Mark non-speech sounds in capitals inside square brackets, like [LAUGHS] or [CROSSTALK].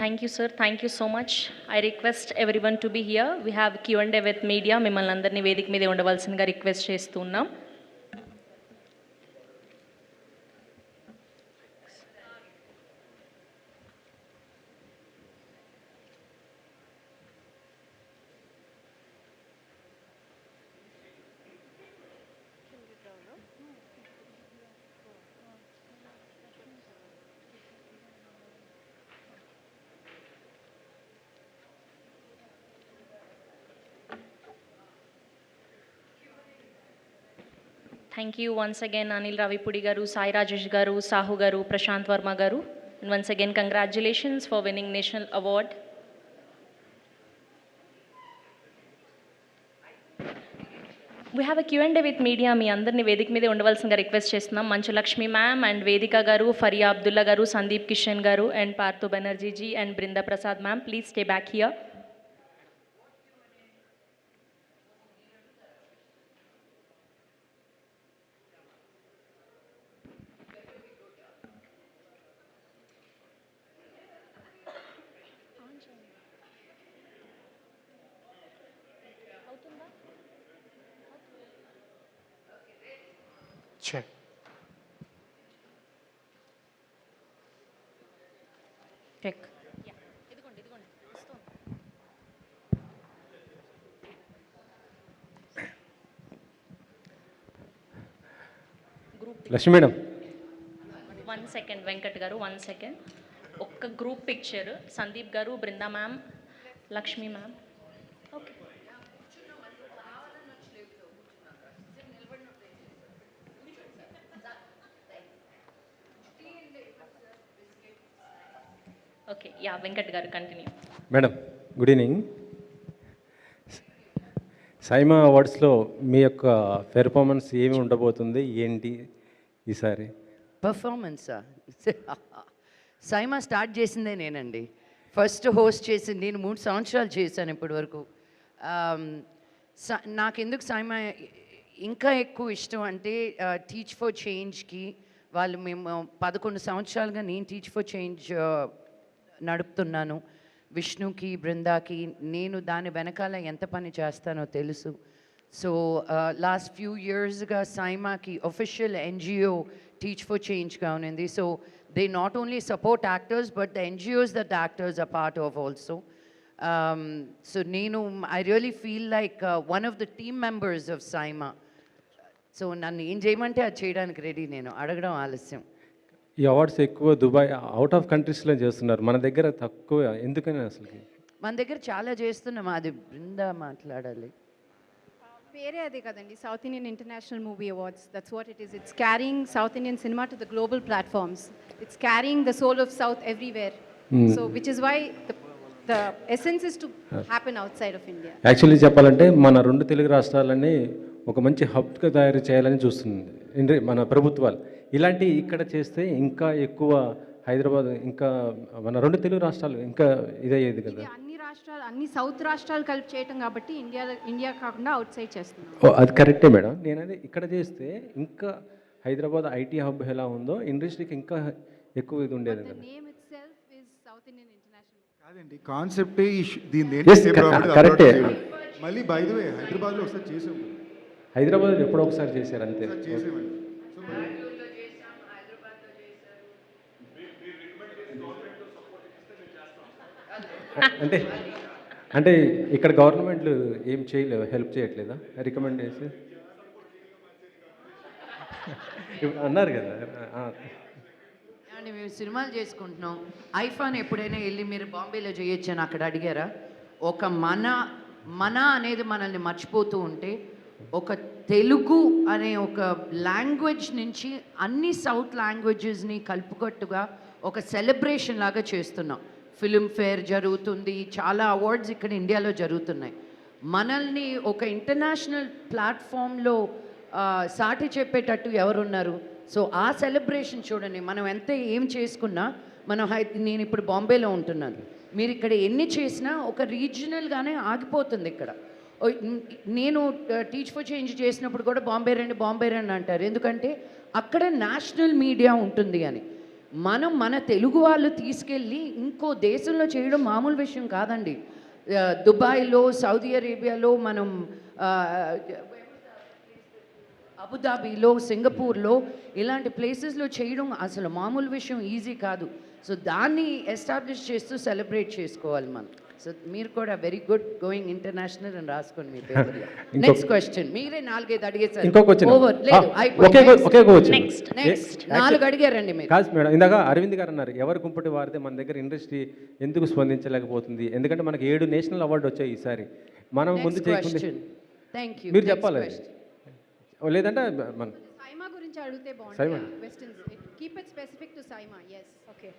Thank you sir thank you so much I request every one to be here we have Q and A with media మిమ్మల్ని అందరినీ వేదిక మీదే ఉండవలసిందిగా request చేస్తున్నాం thank you once again Anil Ravipudi garu Sai Rajesh garu Sahu garu Prashanth Varma garu and once again congratulations for winning national award we have a Q and A with media అందరినీ వేదిక మీదే ఉండవలసిందిగా request చేస్తున్నాం. Manchu Lakshmi ma'am and వేదిక గారు ఫరియా అబ్దుల్లా గారు Sandeep Kishan garu and Parthu బెనర్జీజీ and Brinda Prasad ma'am please stay back here check Lakshmi madam. One second Venkat garu one second ఒక్క group picture Sundeep garu Brinda ma'am Lakshmi ma'am okay okay ya Venkat garu continue madam good evening SIIMA అవార్డ్స్లో మీ యొక్క performance ఏమి ఉండబోతుంది? ఏంటి ఈసారి? పర్ఫార్మెన్సా [LAUGHS] SIIMA start చేసిందే నేనండి. First host చేసింది నేను మూడు సంవత్సరాలు చేశాను ఇప్పటి వరకు నాకెందుకు సైమా ఇంకా ఎక్కువ ఇష్టం అంటే టీచ్ ఫర్ చేంజ్కి వాళ్ళు మేము పదకొండు సంవత్సరాలుగా నేను టీచ్ ఫర్ చేంజ్ నడుపుతున్నాను. విష్ణుకి బృందాకి నేను దాని వెనకాల ఎంత పని చేస్తానో తెలుసు. సో లాస్ట్ ఫ్యూ ఇయర్స్గా సైమాకి ఒఫిషియల్ ఎన్జిఓ టీచ్ ఫర్ చేంజ్గా ఉన్నింది. So they not only support actors but the NGOs that actors a part of also so నేను I really feel like one of the team members of SIIMA so నన్ను ఏం చేయమంటే అది చేయడానికి ready నేను. అడగడం ఆలస్యం. ఈ అవార్డ్స్ ఎక్కువ దుబాయ్ అవుట్ ఆఫ్ కంట్రీస్లో చేస్తున్నారు. మన దగ్గర తక్కువ ఎందుకని అసలుకి? మన దగ్గర చాలా చేస్తున్నాం. అది బృందా మాట్లాడాలి. పేరే అదే కదండి. South Indian international movie awards that's what it is it's carrying South Indian cinema to the global platforms it's carrying the soul of South everywhere so which is why the essence is to happen outside of India actually చెప్పాలంటే మన రెండు తెలుగు రాష్ట్రాలని ఒక మంచి హబ్గా తయారు చేయాలని చూస్తుంది. మన ప్రభుత్వాలు. ఇలాంటి ఇక్కడ చేస్తే ఇంకా ఎక్కువ హైదరాబాద్ ఇంకా మన రెండు తెలుగు రాష్ట్రాలు ఇంకా ఇదయ్యేది కదా. ఇది అన్ని రాష్ట్రాలు అన్ని సౌత్ రాష్ట్రాలు కలిపి చేయటం కాబట్టి ఇండియా ఇండియా కాకుండా అవుట్ సైడ్ చేస్తున్నాం ఓ, అది కరెక్టే మేడం. నేను అది ఇక్కడ చేస్తే ఇంకా హైదరాబాద్ ఐటీ హబ్ ఎలా ఉందో ఇండస్ట్రీకి ఇంకా ఎక్కువ ఇది ఉండేది కదా. Name itself is South Indian international కాదండి కాన్సెప్టే దీని. మళ్ళీ బై ద వే హైదరాబాద్లో ఒకసారి చేసాం. హైదరాబాద్ ఎప్పుడో ఒకసారి చేశారు అంతే. అంటే అంటే ఇక్కడ గవర్నమెంట్లు ఏం చేయలేవు హెల్ప్ చేయట్లేదా? రికమెండ్ చేసి. ఇప్పుడు [LAUGHS] అన్నారు కదా మేము సినిమాలు చేసుకుంటున్నాం. ఐఫాన్ ఎప్పుడైనా వెళ్ళి మీరు బాంబేలో చేయొచ్చు అని అక్కడ అడిగారా? ఒక మన మన అనేది మనల్ని మర్చిపోతూ ఉంటే ఒక తెలుగు అనే ఒక లాంగ్వేజ్ నుంచి అన్ని సౌత్ లాంగ్వేజెస్ని కలుపుకట్టుగా ఒక సెలబ్రేషన్ లాగా చేస్తున్నాం. ఫిల్మ్ ఫేర్ జరుగుతుంది చాలా అవార్డ్స్ ఇక్కడ ఇండియాలో జరుగుతున్నాయి. మనల్ని ఒక ఇంటర్నేషనల్ ప్లాట్ఫామ్లో సాటి చెప్పేటట్టు ఎవరున్నారు? సో ఆ సెలబ్రేషన్ చూడండి మనం ఎంత ఏం చేసుకున్నా మనం హై నేను ఇప్పుడు బాంబేలో ఉంటున్నాను. మీరు ఇక్కడ ఎన్ని చేసినా ఒక రీజనల్గానే ఆగిపోతుంది ఇక్కడ. నేను టీచ్ ఫర్ చేంజ్ చేసినప్పుడు కూడా బాంబే రండి బాంబే రండి అంటారు. ఎందుకంటే అక్కడ నేషనల్ మీడియా ఉంటుంది అని. మనం మన తెలుగు వాళ్ళు తీసుకెళ్ళి ఇంకో దేశంలో చేయడం మామూలు విషయం కాదండి. దుబాయ్లో సౌదీ అరేబియాలో మనం అబుదాబీలో సింగపూర్లో ఇలాంటి ప్లేసెస్లో చేయడం అసలు మామూలు విషయం ఈజీ కాదు. సో దాన్ని ఎస్టాబ్లిష్ చేస్తూ సెలబ్రేట్ చేసుకోవాలి మనం. సో మీరు కూడా వెరీ గుడ్ గోయింగ్ ఇంటర్నేషనల్ అని రాసుకోండి మీ పేపర్ [LAUGHS] ఇంకొక- నెక్స్ట్ క్వశ్చన్ మీరే నాలుగైదు అడిగేసారు ఇంకొక క్వశ్చన్ ఓవర్ లేదు ఒకే క్వ- ఒకే క్వశ్చన్ Next. నెక్స్ట్ నాలుగు అడిగారండి మీరు. కాదు మేడం ఇందాక అరవింద్ గారు అన్నారు ఎవరు కుంపటి వారితే మన దగ్గర ఇండస్ట్రీ ఎందుకు స్పందించలేకపోతుంది? ఎందుకంటే మనకి ఏడు నేషనల్ అవార్డు వచ్చాయి ఈసారి. మనం ముందు నెక్స్ట్ చేయకుండా క్వశ్చన్ థ్యాంక్ యూ మీరు చెప్పాలి. లేదంటే మన సైమా గురించి అడిగితే సైమా. బాగుంటుంది westerns keep it specific to SIIMA. Yes okay